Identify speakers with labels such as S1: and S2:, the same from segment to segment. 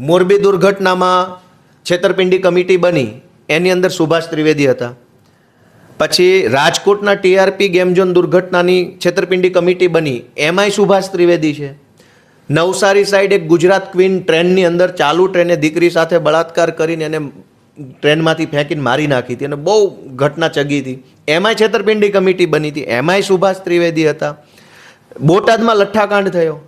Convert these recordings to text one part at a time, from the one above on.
S1: મોરબી દુર્ઘટનામાં છેતરપિંડી કમિટી બની. એની અંદર સુભાષ ત્રિવેદી હતા. પછી રાજકોટના ટીઆરપી ગેમઝોન દુર્ઘટનાની છેતરપિંડી કમિટી બની. એમાંય સુભાષ ત્રિવેદી છે. નવસારી સાઈડ એક ગુજરાત ક્વીન ટ્રેનની અંદર ચાલુ ટ્રેને દીકરી સાથે બળાત્કાર કરીને એને ટ્રેનમાંથી ફેંકીને મારી નાખી હતી અને બહુ ઘટના ચગી હતી. એમાંય છેતરપિંડી કમિટી બની હતી. એમાંય સુભાષ ત્રિવેદી હતા. બોટાદમાં લઠ્ઠાકાંડ થયો.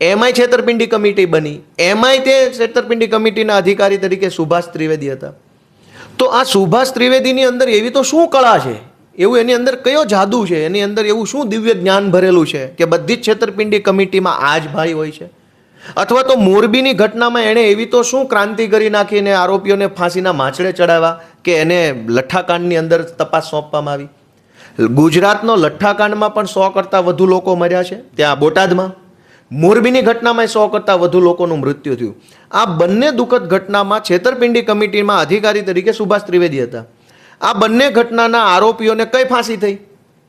S1: એમાંય છેતરપિંડી કમિટી બની. એમાંય તે છેતરપિંડી કમિટીના અધિકારી તરીકે સુભાષ ત્રિવેદી હતા. તો આ સુભાષ ત્રિવેદીની અંદર એવી તો શું કળા છે? એવું એની અંદર કયો જાદુ છે? એની અંદર એવું શું દિવ્ય જ્ઞાન ભરેલું છે કે બધી જ છેતરપિંડી કમિટીમાં આ જ ભાઈ હોય છે? અથવા તો મોરબીની ઘટનામાં એણે એવી તો શું ક્રાંતિ કરી નાખીને આરોપીઓને ફાંસીના માછડે ચડાવ્યા કે એને લઠ્ઠાકાંડની અંદર તપાસ સોંપવામાં આવી? ગુજરાતનો લઠ્ઠાકાંડમાં પણ સો કરતાં વધુ લોકો મર્યા છે, ત્યાં બોટાદમાં. મોરબીની ઘટનામાં સો કરતાં વધુ લોકોનું મૃત્યુ થયું. આ બંને દુઃખદ ઘટનામાં છેતરપિંડી કમિટીમાં અધિકારી તરીકે સુભાષ ત્રિવેદી હતા. આ બંને ઘટનાના આરોપીઓને કઈ ફાંસી થઈ?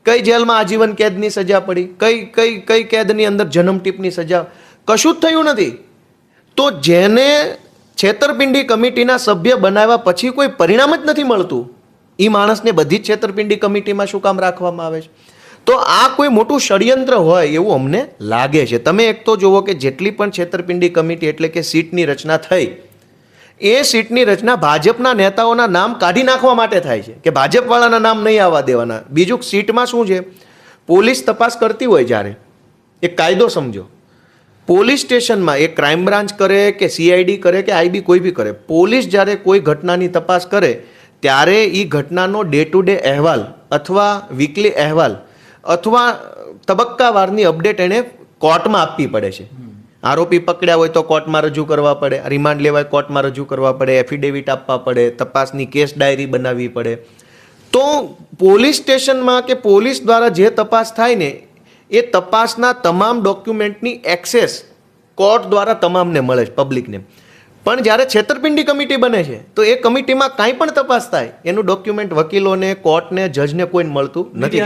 S1: કઈ જેલમાં આજીવન કેદની સજા પડી? કઈ કઈ કઈ કેદની અંદર જન્મટીપની સજા? કશું જ થયું નથી. તો જેને છેતરપિંડી કમિટીના સભ્ય બનાવ્યા પછી કોઈ પરિણામ જ નથી મળતું. એ માણસને બધી જ છેતરપિંડી કમિટીમાં શું કામ રાખવામાં આવે છે? તો આ કોઈ મોટું ષડયંત્ર હોય એવું અમને લાગે છે. તમે એક તો જુઓ કે જેટલી પણ છેતરપિંડી કમિટી એટલે કે સીટની રચના થઈ, એ સીટની રચના ભાજપના નેતાઓના નામ કાઢી નાખવા માટે થાય છે, કે ભાજપવાળાના નામ નહીં આવવા દેવાના. બીજું સીટમાં શું છે? પોલીસ તપાસ કરતી હોય જ્યારે, એક કાયદો સમજો. પોલીસ સ્ટેશનમાં એ ક્રાઇમ બ્રાન્ચ કરે કે સીઆઈડી કરે કે આઈબી કોઈ બી કરે, પોલીસ જ્યારે કોઈ ઘટનાની તપાસ કરે, ત્યારે એ ઘટનાનો ડે ટુ ડે અહેવાલ અથવા વીકલી અહેવાલ અથવા તબક્કાવારની અપડેટ એણે કોર્ટમાં આપવી પડે છે. આરોપી પકડ્યા હોય તો કોર્ટમાં રજૂ કરવા પડે રિમાન્ડ લેવાય કોર્ટમાં રજૂ કરવા પડે એફિડેવિટ આપવા પડે તપાસની કેસ ડાયરી બનાવવી પડે. તો પોલીસ સ્ટેશનમાં કે પોલીસ દ્વારા જે તપાસ થાય ને એ તપાસના તમામ ડોક્યુમેન્ટની એક્સેસ કોર્ટ દ્વારા તમામને મળે છે પબ્લિકને પણ જ્યારે છેતરપિંડી કમિટી બને છે તો એ કમિટીમાં કાંઈ પણ તપાસ થાય એનું ડોક્યુમેન્ટ વકીલોને કોર્ટને જજને કોઈને મળતું નથી.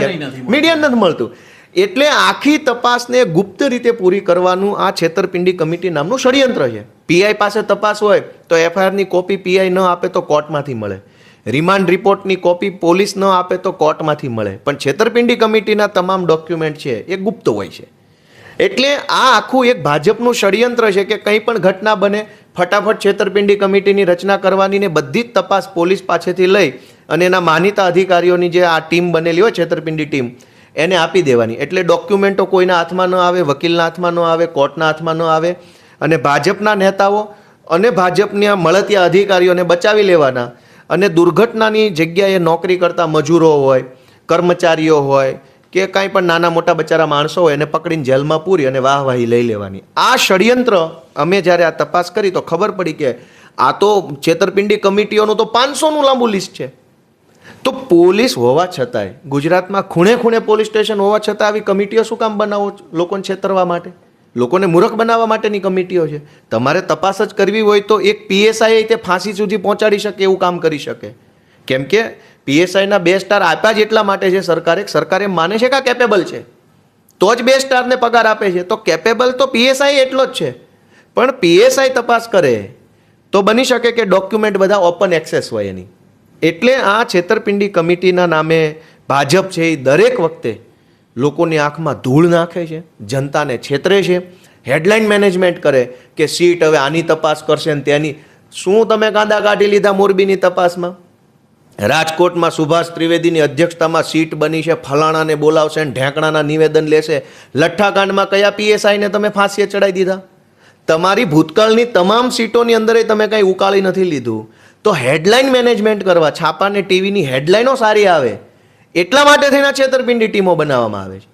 S2: મીડિયાને નથી મળતું.
S1: એટલે આખી તપાસને ગુપ્ત રીતે પૂરી કરવાનું આ છેતરપિંડી કમિટી નામનું ષડયંત્ર છે. પીઆઈ પાસે તપાસ હોય તો એફઆઈઆરની કોપી પીઆઈ ન આપે તો કોર્ટમાંથી મળે. રિમાન્ડ રિપોર્ટની કોપી પોલીસ ન આપે તો કોર્ટમાંથી મળે. પણ છેતરપિંડી કમિટીના તમામ ડોક્યુમેન્ટ છે એ ગુપ્ત હોય છે. એટલે આ આખું એક ભાજપનું ષડયંત્ર છે કે કંઈ પણ ઘટના બને, ફટાફટ છેતરપિંડી કમિટીની રચના કરવાની ને બધી જ તપાસ પોલીસ પાસેથી લઈ અને એના માનીતા અધિકારીઓની જે આ ટીમ બનેલી હોય, છેતરપિંડી ટીમ, એને આપી દેવાની. એટલે ડોક્યુમેન્ટો કોઈના હાથમાં ન આવે, વકીલના હાથમાં ન આવે, કોર્ટના હાથમાં ન આવે અને ભાજપના નેતાઓ અને ભાજપના મળતિયા અધિકારીઓને બચાવી લેવાના અને દુર્ઘટનાની જગ્યાએ નોકરી કરતા મજૂરો હોય, કર્મચારીઓ હોય કે કાંઈ પણ નાના મોટા બચારા માણસો હોય એને પકડીને જેલમાં પૂરી અને વાહવાહી લઈ લેવાની. આ ષડયંત્ર અમે જ્યારે આ તપાસ કરી તો ખબર પડી કે આ તો છેતરપિંડી કમિટીઓનું તો પાંચસોનું લાંબુ લિસ્ટ છે. તો પોલીસ હોવા છતાંય, ગુજરાતમાં ખૂણે ખૂણે પોલીસ સ્ટેશન હોવા છતાં આવી કમિટીઓ શું કામ બનાવો લોકોને છેતરવા માટે? લોકોને મૂર્ખ બનાવવા માટેની કમિટીઓ છે. તમારે તપાસ જ કરવી હોય તો એક પીએસઆઈ તે ફાંસી સુધી પહોંચાડી શકે એવું કામ કરી શકે. કેમ કે પીએસઆઈના બે સ્ટાર આપ્યા જ એટલા માટે છે સરકારે. સરકારે માને છે કે કેપેબલ છે. તો જ બે સ્ટારને પગાર આપે છે. તો કેપેબલ તો પીએસઆઈ એટલો જ છે. પણ પીએસઆઈ તપાસ કરે તો બની શકે કે ડોક્યુમેન્ટ બધા ઓપન એક્સેસ હોય એની. એટલે આ છેતરપિંડી કમિટીના નામે ભાજપ છે એ દરેક વખતે લોકોની આંખમાં ધૂળ નાખે છે. જનતાને છેતરે છે. હેડલાઇન મેનેજમેન્ટ કરે કે સીટ હવે આની તપાસ કરશે ને તેની શું તમે કાંદા કાઢી લીધા મોરબીની તપાસમાં? રાજકોટમાં સુભાષ ત્રિવેદીની અધ્યક્ષતામાં સીટ બની છે, ફલાણાને બોલાવશે ને ઢેંકણાના નિવેદન લેશે. લઠ્ઠાકાંડમાં કયા પીએસઆઈને તમે ફાંસીએ ચડાવી દીધા? તમારી ભૂતકાળની તમામ સીટોની અંદર તમે કંઈ ઉકાળી નથી લીધું. તો હેડલાઇન મેનેજમેન્ટ કરવા, છાપાને ટીવીની હેડલાઇનો સારી આવે. એટલા માટે થઈને છેતરપિંડી ટીમો બનાવવામાં આવે છે.